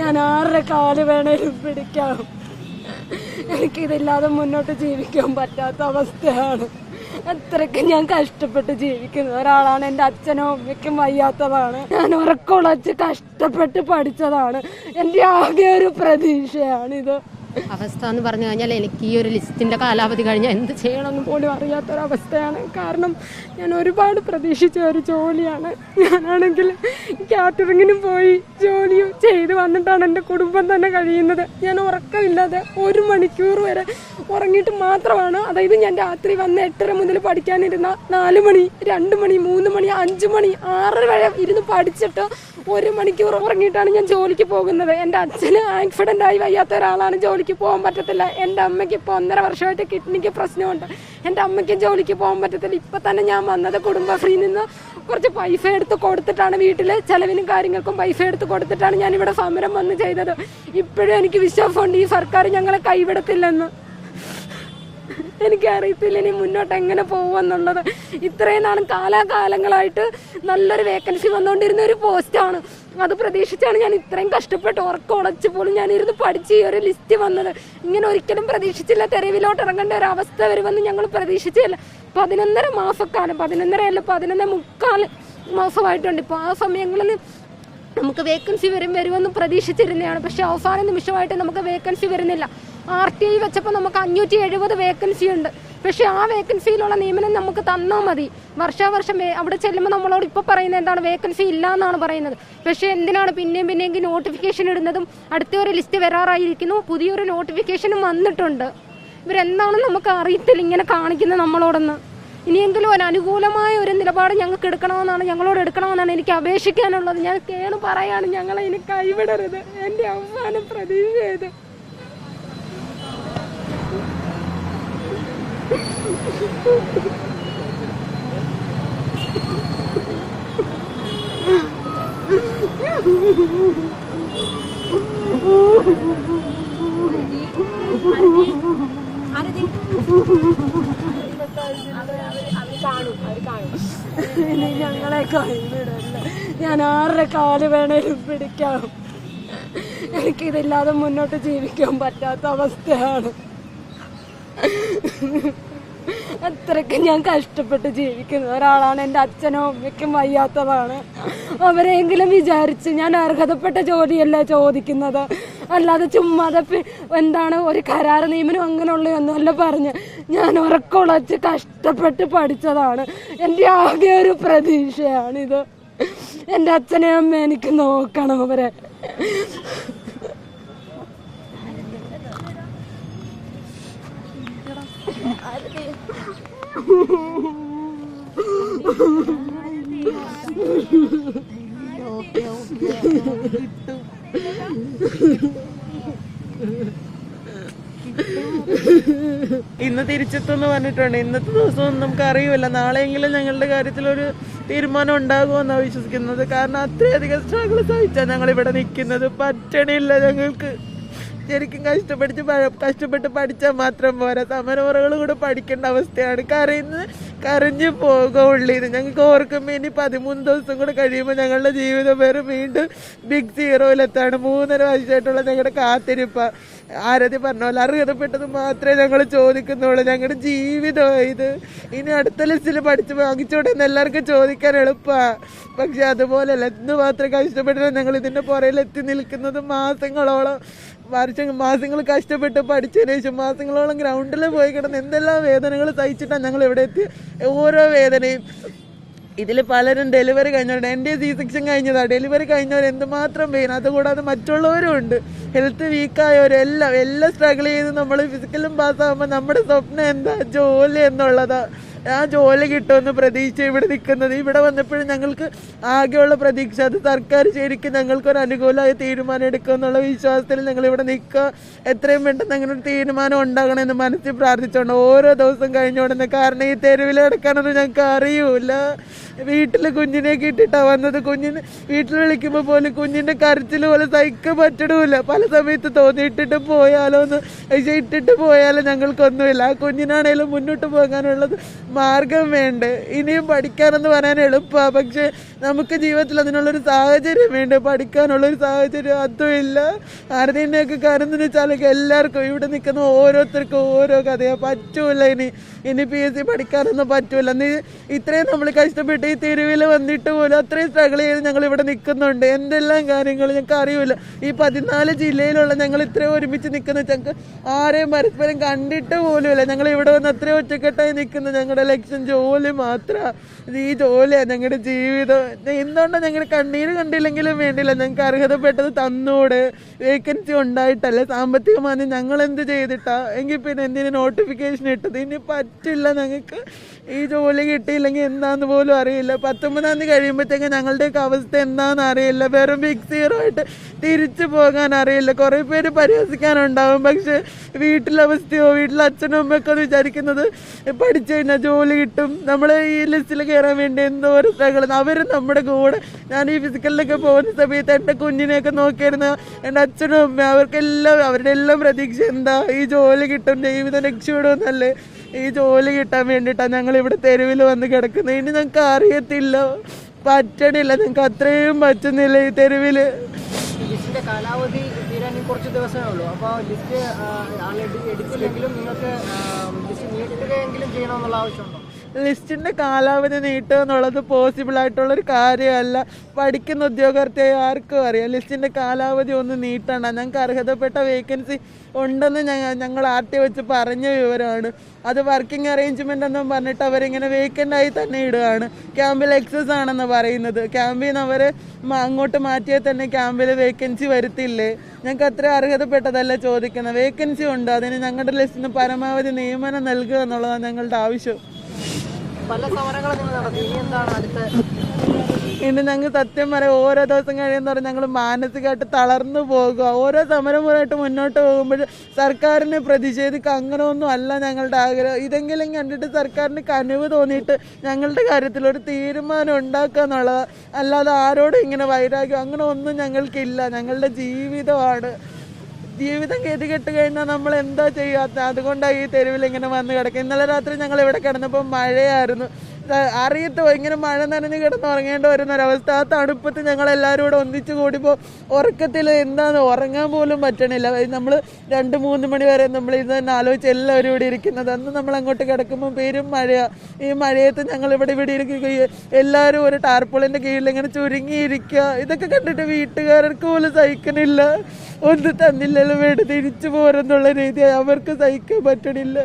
ഞാൻ ആരുടെ കാൽ വേണേലും പിടിക്കാം. എനിക്കിതില്ലാതെ മുന്നോട്ട് ജീവിക്കാൻ പറ്റാത്ത അവസ്ഥയാണ്. അത്രയ്ക്ക് ഞാൻ കഷ്ടപ്പെട്ട് ജീവിക്കുന്ന ഒരാളാണ് എന്റെ അച്ഛനും അമ്മയ്ക്കും വയ്യാത്തതാണ്. ഞാൻ ഉറക്കുളച്ച് കഷ്ടപ്പെട്ട് പഠിച്ചതാണ്. എന്റെ ആകെ ഒരു പ്രതീക്ഷയാണിത്. അവസ്ഥ എന്ന് പറഞ്ഞു കഴിഞ്ഞാൽ എനിക്ക് ഈ ഒരു ലിസ്റ്റിന്റെ കാലാവധി കഴിഞ്ഞാൽ എന്ത് ചെയ്യണമെന്ന് പോലും അറിയാത്തൊരവസ്ഥയാണ്. കാരണം ഞാൻ ഒരുപാട് പ്രതീക്ഷിച്ച ഒരു ജോലിയാണ്. ഞാനാണെങ്കിൽ കാറ്ററിങ്ങിനും പോയി ജോലിയും ചെയ്ത് വന്നിട്ടാണ് എന്റെ കുടുംബം തന്നെ കഴിയുന്നത്. ഞാൻ ഉറക്കമില്ലാതെ ഒരു മണിക്കൂർ വരെ ഉറങ്ങിയിട്ട് മാത്രമാണ്. അതായത് ഞാൻ രാത്രി വന്ന് എട്ടര മുതൽ പഠിക്കാനിരുന്ന നാല് മണി രണ്ട് മണി മൂന്ന് മണി അഞ്ച് മണി ആറര വരെ ഇരുന്ന് പഠിച്ചിട്ട് ഒരു മണിക്കൂർ ഉറങ്ങിയിട്ടാണ് ഞാൻ ജോലിക്ക് പോകുന്നത്. എന്റെ അച്ഛന് ആക്സിഡന്റ് ആയി വയ്യാത്ത ഒരാളാണ് ജോലിക്ക് പോകാൻ പറ്റത്തില്ല. എന്റെ അമ്മയ്ക്ക് ഇപ്പോൾ ഒന്നര വർഷമായിട്ട് കിഡ്നിക്ക് പ്രശ്നമുണ്ട്. എന്റെ അമ്മയ്ക്ക് ജോലിക്ക് പോകാൻ പറ്റത്തില്ല. ഇപ്പം തന്നെ ഞാൻ വന്നത് കുടുംബശ്രീയിൽ നിന്ന് കുറച്ച് പൈസ എടുത്ത് കൊടുത്തിട്ടാണ് വീട്ടിൽ ചിലവിനും കാര്യങ്ങൾക്കും പൈസ എടുത്ത് കൊടുത്തിട്ടാണ് ഞാൻ ഇവിടെ സമരം വന്ന് ചെയ്തത്. ഇപ്പോഴും എനിക്ക് വിശ്വാസമുണ്ട് ഈ സർക്കാർ ഞങ്ങളെ കൈവിടത്തില്ലെന്ന്. എനിക്കറിയത്തില്ല ഇനി മുന്നോട്ട് എങ്ങനെ പോകുമെന്നുള്ളത്. ഇത്രയും നാളും കാലാകാലങ്ങളായിട്ട് നല്ലൊരു വേക്കൻസി വന്നുകൊണ്ടിരുന്ന ഒരു പോസ്റ്റാണ് അത് പ്രതീക്ഷിച്ചാണ് ഞാൻ ഇത്രയും കഷ്ടപ്പെട്ട് ഉറക്കം ഉളച്ച് പോലും ഞാനിരുന്ന് പഠിച്ച് ഈ ഒരു ലിസ്റ്റ് വന്നത്. ഇങ്ങനെ ഒരിക്കലും പ്രതീക്ഷിച്ചില്ല. തെരുവിലോട്ട് ഇറങ്ങേണ്ട ഒരു അവസ്ഥ വരുമെന്ന് ഞങ്ങൾ പ്രതീക്ഷിച്ചില്ല പതിനൊന്നര മാസക്കാലം പതിനൊന്നര അല്ല പതിനൊന്നര മുക്കാൽ മാസമായിട്ടുണ്ട്. ഇപ്പോൾ ആ സമയങ്ങളിൽ നമുക്ക് വേക്കൻസി വരും വരുമെന്ന് പ്രതീക്ഷിച്ചിരുന്നതാണ്. പക്ഷെ അവസാന നിമിഷമായിട്ട് നമുക്ക് വേക്കൻസി വരുന്നില്ല. ആർ ടി ഐ വെച്ചപ്പോൾ നമുക്ക് അഞ്ഞൂറ്റി എഴുപത് വേക്കൻസി ഉണ്ട്. പക്ഷെ ആ വേക്കൻസിയിലുള്ള നിയമനം നമുക്ക് തന്നാൽ മതി. വർഷാവർഷം അവിടെ ചെല്ലുമ്പോൾ നമ്മളോട് ഇപ്പോൾ പറയുന്നത് എന്താണ്? വേക്കൻസി ഇല്ല എന്നാണ് പറയുന്നത്. പക്ഷേ എന്തിനാണ് പിന്നെയും പിന്നെയും നോട്ടിഫിക്കേഷൻ ഇടുന്നതും അടുത്ത ഒരു ലിസ്റ്റ് വരാറായിരിക്കുന്നു. പുതിയൊരു നോട്ടിഫിക്കേഷനും വന്നിട്ടുണ്ട്. ഇവരെന്താണെന്ന് നമുക്ക് അറിയത്തില്ല. ഇങ്ങനെ കാണിക്കുന്നത് നമ്മളോടൊന്ന്. ഇനിയെങ്കിലും ഒരു അനുകൂലമായ ഒരു നിലപാട് ഞങ്ങൾക്ക് എടുക്കണമെന്നാണ് ഞങ്ങളോട് എടുക്കണമെന്നാണ് എനിക്ക് അപേക്ഷിക്കാനുള്ളത്. ഞാൻ കേണ് പറയാണ് ഞങ്ങളെ ഇനി കൈവിടരുത്. എന്റെ അവസാനം പ്രതീക്ഷ ഞങ്ങളെ കൈവിടല്ല ഞാൻ ആരുടെ കാൽ വേണേലും പിടിക്കാം. എനിക്കിതില്ലാതെ മുന്നോട്ട് ജീവിക്കാൻ പറ്റാത്ത അവസ്ഥയാണ്. അത്രയ്ക്ക് ഞാൻ കഷ്ടപ്പെട്ട് ജീവിക്കുന്ന ഒരാളാണ് എന്റെ അച്ഛനും അമ്മയ്ക്കും വയ്യാത്തതാണ്. അവരെങ്കിലും വിചാരിച്ച് ഞാൻ അർഹതപ്പെട്ട ജോലിയല്ല ചോദിക്കുന്നത്? അല്ലാതെ ചുമ്മാതെ എന്താണ് ഒരു കരാർ നിയമനം അങ്ങനെയുള്ളതൊന്നുമല്ല പറഞ്ഞ് ഞാൻ ഉറക്കുളച്ച് കഷ്ടപ്പെട്ട് പഠിച്ചതാണ്. എന്റെ ആകെ ഒരു പ്രതീക്ഷയാണിത്. എന്റെ അച്ഛനെ അമ്മ എനിക്ക് നോക്കണം അവരെ. ഇന്ന് തിരിച്ചെത്തുമെന്ന് പറഞ്ഞിട്ടുണ്ട്. ഇന്നത്തെ ദിവസമൊന്നും നമുക്ക് അറിയില്ല നാളെയെങ്കിലും ഞങ്ങളുടെ കാര്യത്തിൽ ഒരു തീരുമാനം ഉണ്ടാകുമെന്നാണ് വിശ്വസിക്കുന്നത്. കാരണം അത്രയധികം സ്ട്രഗിൾ സഹിച്ചാണ് ഞങ്ങൾ ഇവിടെ നിൽക്കുന്നത്. പറ്റണില്ല ഞങ്ങൾക്ക്. ശരിക്കും കഷ്ടപ്പെടിച്ച് കഷ്ടപ്പെട്ട് പഠിച്ചാൽ മാത്രം പോരാ. സമരമുറകൾ കൂടെ പഠിക്കേണ്ട അവസ്ഥയാണ്. കരയുന്ന കരഞ്ഞു പോകുള്ളൂ ഞങ്ങൾക്ക് ഓർക്കുമ്പോൾ ഇനി പതിമൂന്ന് ദിവസം കൂടെ കഴിയുമ്പോൾ ഞങ്ങളുടെ ജീവിതം വേറെ വീണ്ടും ബിഗ് സീറോയിലെത്താണ് മൂന്നര വർഷമായിട്ടുള്ള ഞങ്ങളുടെ കാത്തിരിപ്പ. ആരതി പറഞ്ഞ പോലെ അർഹതപ്പെട്ടത് മാത്രമേ ഞങ്ങൾ ചോദിക്കുന്നുള്ളൂ. ഞങ്ങളുടെ ജീവിതമായത് ഇനി അടുത്ത ലിസ്റ്റിൽ പഠിച്ച് വാങ്ങിച്ചോടെ എന്ന് എല്ലാവർക്കും ചോദിക്കാൻ എളുപ്പമാണ് പക്ഷെ അതുപോലെയല്ല എന്ത് മാത്രം കഷ്ടപ്പെട്ടിട്ട് ഞങ്ങൾ ഇതിന്റെ പുറയിൽ എത്തി നിൽക്കുന്നത് മാസങ്ങളോളം. വർഷം മാസങ്ങൾ കഷ്ടപ്പെട്ട് പഠിച്ചതിന് ശേഷം മാസങ്ങളോളം ഗ്രൗണ്ടിൽ പോയി കിടന്ന് എന്തെല്ലാം വേദനകൾ സഹിച്ചിട്ടാണ് ഞങ്ങൾ ഇവിടെ എത്തി? ഓരോ വേദനയും. ഇതിൽ പലരും ഡെലിവറി കഴിഞ്ഞവരുണ്ട്. എന്റെ സി സെക്ഷൻ കഴിഞ്ഞതാണ് ഡെലിവറി കഴിഞ്ഞവർ എന്തുമാത്രം പെയിൻ അതുകൂടാതെ മറ്റുള്ളവരും ഉണ്ട്. ഹെൽത്ത് വീക്കായവരും എല്ലാം എല്ലാം സ്ട്രഗിൾ ചെയ്ത് നമ്മൾ ഫിസിക്കലും പാസ്സാകുമ്പോൾ നമ്മുടെ സ്വപ്നം എന്താ? ജോലി എന്നുള്ളതാ. ആ ജോലി കിട്ടുമെന്ന് പ്രതീക്ഷ ഇവിടെ നിൽക്കുന്നത്. ഇവിടെ വന്നപ്പോഴും ഞങ്ങൾക്ക് ആകെയുള്ള പ്രതീക്ഷ. അത് സർക്കാർ ശരിക്കും ഞങ്ങൾക്കൊരു അനുകൂലമായ തീരുമാനം എടുക്കുക എന്നുള്ള വിശ്വാസത്തിൽ ഞങ്ങൾ ഇവിടെ നിൽക്കുക. എത്രയും പെട്ടെന്ന് അങ്ങനെ ഒരു തീരുമാനം ഉണ്ടാകണമെന്ന് മനസ്സിൽ പ്രാർത്ഥിച്ചുകൊണ്ട് ഓരോ ദിവസം കഴിഞ്ഞോടുന്നത് കാരണം ഈ തെരുവിൽ കിടക്കാനൊന്നും ഞങ്ങൾക്ക് അറിയൂല. വീട്ടിൽ കുഞ്ഞിനെ കിട്ടിയിട്ടാണ് വന്നത്. കുഞ്ഞിന് വീട്ടിൽ വിളിക്കുമ്പോൾ പോലും കുഞ്ഞിന്റെ കരച്ചിൽ പോലെ സഹിക്കാൻ പറ്റിടൂല പല സമയത്ത് തോന്നി ഇട്ടിട്ട് പോയാലോ എന്ന്. പക്ഷേ ഇട്ടിട്ട് പോയാലോ ഞങ്ങൾക്കൊന്നുമില്ല. ആ കുഞ്ഞിനാണേലും മുന്നോട്ട് പോകാനുള്ളത് മാർഗം വേണ്ട. ഇനിയും പഠിക്കാനെന്ന് പറയാൻ എളുപ്പമാണ് പക്ഷെ നമുക്ക് ജീവിതത്തിൽ അതിനുള്ളൊരു സാഹചര്യം വേണ്ട. പഠിക്കാനുള്ളൊരു സാഹചര്യം അതും ഇല്ല. ആരുടെയൊക്കെ കാര്യം എന്ന് വെച്ചാൽ എല്ലാവർക്കും ഇവിടെ നിൽക്കുന്ന ഓരോരുത്തർക്കും ഓരോ കഥയാണ് പറ്റൂല ഇനി. ഇനി പി എസ് സി പഠിക്കാനൊന്നും പറ്റൂല. നീ ഇത്രയും നമ്മൾ കഷ്ടപ്പെട്ട് ഈ തെരുവിൽ വന്നിട്ട് പോലും അത്രയും സ്ട്രഗിൾ ചെയ്ത് ഞങ്ങൾ ഇവിടെ നിൽക്കുന്നുണ്ട്. എന്തെല്ലാം കാര്യങ്ങൾ ഞങ്ങൾക്ക് അറിയില്ല ഈ പതിനാല് ജില്ലയിലുള്ള ഞങ്ങൾ ഇത്രയും ഒരുമിച്ച് നിൽക്കുന്ന ഞങ്ങൾക്ക് ആരെയും പരസ്പരം കണ്ടിട്ട് പോലുമില്ല. ഞങ്ങൾ ഇവിടെ വന്ന് അത്രയും ഒറ്റക്കെട്ടായി നിൽക്കുന്ന. ഞങ്ങളുടെ ലക്ഷ്യം ജോലി മാത്രമാണ് ഈ ജോലിയാണ് ഞങ്ങളുടെ ജീവിതം. എന്തുകൊണ്ടാണ് ഞങ്ങൾ കണ്ണീര് കണ്ടില്ലെങ്കിലും വേണ്ടില്ല. ഞങ്ങൾക്ക് അർഹതപ്പെട്ടത് തന്നൂടെ. വേക്കൻസി ഉണ്ടായിട്ടല്ലേ. സാമ്പത്തികമായി ഞങ്ങൾ എന്ത് ചെയ്തിട്ടാ? എങ്കിൽ പിന്നെ എന്തിനു നോട്ടിഫിക്കേഷൻ ഇട്ടത്? ഇനി പറ്റില്ല ഞങ്ങൾക്ക് ഈ ജോലി കിട്ടിയില്ലെങ്കിൽ എന്താന്ന് പോലും അറിയില്ല. പത്തൊമ്പതാം തീയതി കഴിയുമ്പോഴത്തേക്ക് ഞങ്ങളുടെയൊക്കെ അവസ്ഥ എന്താണെന്ന് അറിയില്ല. വെറും ബിഗ് സീറോ ആയിട്ട് തിരിച്ചു പോകാൻ അറിയില്ല. കുറേ പേര് പരിഹസിക്കാനുണ്ടാവും. പക്ഷെ വീട്ടിലെ അവസ്ഥയോ വീട്ടിലെ അച്ഛനും അമ്മയൊക്കെ വിചാരിക്കുന്നത് പഠിച്ചു കഴിഞ്ഞാൽ ജോലി കിട്ടും. നമ്മൾ ഈ ലിസ്റ്റിൽ കയറാൻ വേണ്ടി എന്തോ ഒരു സ്ട്രഗിൾ അവർ നമ്മുടെ കൂടെ. ഞാൻ ഈ ഫിസിക്കലിലൊക്കെ പോകുന്ന സമയത്ത് എന്റെ കുഞ്ഞിനെയൊക്കെ നോക്കിയിരുന്ന എന്റെ അച്ഛനും അമ്മ അവർക്കെല്ലാം അവരുടെ എല്ലാം പ്രതീക്ഷ എന്താ? ഈ ജോലി കിട്ടും ജീവിതം രക്ഷപ്പെടുമെന്നല്ലേ ഈ ജോലി കിട്ടാൻ വേണ്ടിയിട്ടാണ് ഞങ്ങൾ ഇവിടെ തെരുവിൽ വന്ന് കിടക്കുന്നത്. ഇനി ഞങ്ങൾക്ക് അറിയത്തില്ല. പറ്റണില്ല. ഞങ്ങൾക്ക് അത്രയും പറ്റുന്നില്ല ഈ തെരുവിൽ ലിസ്റ്റിന്റെ കാലാവധി കുറച്ച് ദിവസമേ ഉള്ളൂ. അപ്പോൾ ലിസ്റ്റ് എടുത്തില്ലെങ്കിലും നിങ്ങൾക്ക് ലിസ്റ്റ് നീട്ടുകയെങ്കിലും ചെയ്യണമെന്നുള്ള ആവശ്യമുണ്ടോ? ലിസ്റ്റിന്റെ കാലാവധി നീട്ടുക എന്നുള്ളത് പോസിബിൾ ആയിട്ടുള്ളൊരു കാര്യമല്ല. പഠിക്കുന്ന ഉദ്യോഗാർത്ഥിയായ ആർക്കും അറിയാം. ലിസ്റ്റിന്റെ കാലാവധി ഒന്ന് നീട്ടണം. ഞങ്ങൾക്ക് അർഹതപ്പെട്ട വേക്കൻസി ഉണ്ടെന്ന് ഞങ്ങൾ ഞങ്ങൾ ആർ ടി വെച്ച് പറഞ്ഞ വിവരമാണ്. അത് വർക്കിംഗ് അറേഞ്ച്മെന്റ് എന്നും പറഞ്ഞിട്ട് അവരിങ്ങനെ വേക്കന്റ് ആയി തന്നെ ഇടുകയാണ്. ക്യാമ്പിൽ എക്സസ് ആണെന്ന് പറയുന്നത്. ക്യാമ്പിൽ നിന്ന് അവർ അങ്ങോട്ട് മാറ്റിയാൽ തന്നെ ക്യാമ്പിൽ വേക്കൻസി വരുത്തില്ലേ? ഞങ്ങൾക്ക് അത്ര അർഹതപ്പെട്ടതല്ല ചോദിക്കുന്നത്. വേക്കൻസി ഉണ്ട്. അതിന് ഞങ്ങളുടെ ലിസ്റ്റിന് പരമാവധി നിയമനം നൽകുക എന്നുള്ളതാണ് ഞങ്ങളുടെ ആവശ്യം. ഇനി ഞങ്ങൾ സത്യം പറയാം ഓരോ ദിവസം കഴിയുന്നവരെ ഞങ്ങൾ മാനസികമായിട്ട് തളർന്നു പോകുക ഓരോ സമരമുറയായിട്ട് മുന്നോട്ട് പോകുമ്പോൾ സർക്കാരിനെ പ്രതിഷേധിക്കുക അങ്ങനെ ഒന്നും അല്ല ഞങ്ങളുടെ ആഗ്രഹം. ഇതെങ്കിലും കണ്ടിട്ട് സർക്കാരിന് കനിവ് തോന്നിയിട്ട് ഞങ്ങളുടെ കാര്യത്തിൽ ഒരു തീരുമാനം ഉണ്ടാക്കുക എന്നുള്ളത് അല്ലാതെ ആരോടും ഇങ്ങനെ വൈരാഗ്യം അങ്ങനെ ഒന്നും ഞങ്ങൾക്കില്ല. ഞങ്ങളുടെ ജീവിതമാണ്. ജീവിതം ഗതികെട്ട് കഴിഞ്ഞാൽ നമ്മൾ എന്താ ചെയ്യാത്ത അതുകൊണ്ടാണ് ഈ തെരുവിൽ ഇങ്ങനെ വന്ന് കിടക്കുക ഇന്നലെ രാത്രി ഞങ്ങൾ ഇവിടെ കിടന്നപ്പോൾ മഴയായിരുന്നു. അറിയത്തോ ഇങ്ങനെ മഴ നനഞ്ഞ് കിടന്ന് ഉറങ്ങേണ്ടി വരുന്ന ഒരവസ്ഥ ആ തണുപ്പത്ത് ഞങ്ങൾ എല്ലാവരും കൂടെ ഒന്നിച്ചു കൂടിപ്പോൾ ഉറക്കത്തിൽ എന്താന്ന് ഉറങ്ങാൻ പോലും പറ്റണില്ല. നമ്മൾ രണ്ട് മൂന്ന് മണി വരെ നമ്മൾ ഇത് തന്നെ ആലോചിച്ച് എല്ലാവരും ഇവിടെ ഇരിക്കുന്നത്. അന്ന് നമ്മൾ അങ്ങോട്ട് കിടക്കുമ്പോൾ പേരും മഴയാണ് ഈ മഴയത്ത് ഞങ്ങൾ ഇവിടെ ഇവിടെ ഇരിക്കുകയും എല്ലാവരും ഒരു ടാർപ്പോളിന്റെ കീഴിൽ ഇങ്ങനെ ചുരുങ്ങിയിരിക്കുക. ഇതൊക്കെ കണ്ടിട്ട് വീട്ടുകാർക്ക് പോലും സഹിക്കണില്ല. ഒന്ന് തന്നില്ലല്ലോ. വേണ്ട തിരിച്ചു പോരെന്നുള്ള രീതി അവർക്ക് സഹിക്കാൻ പറ്റണില്ല.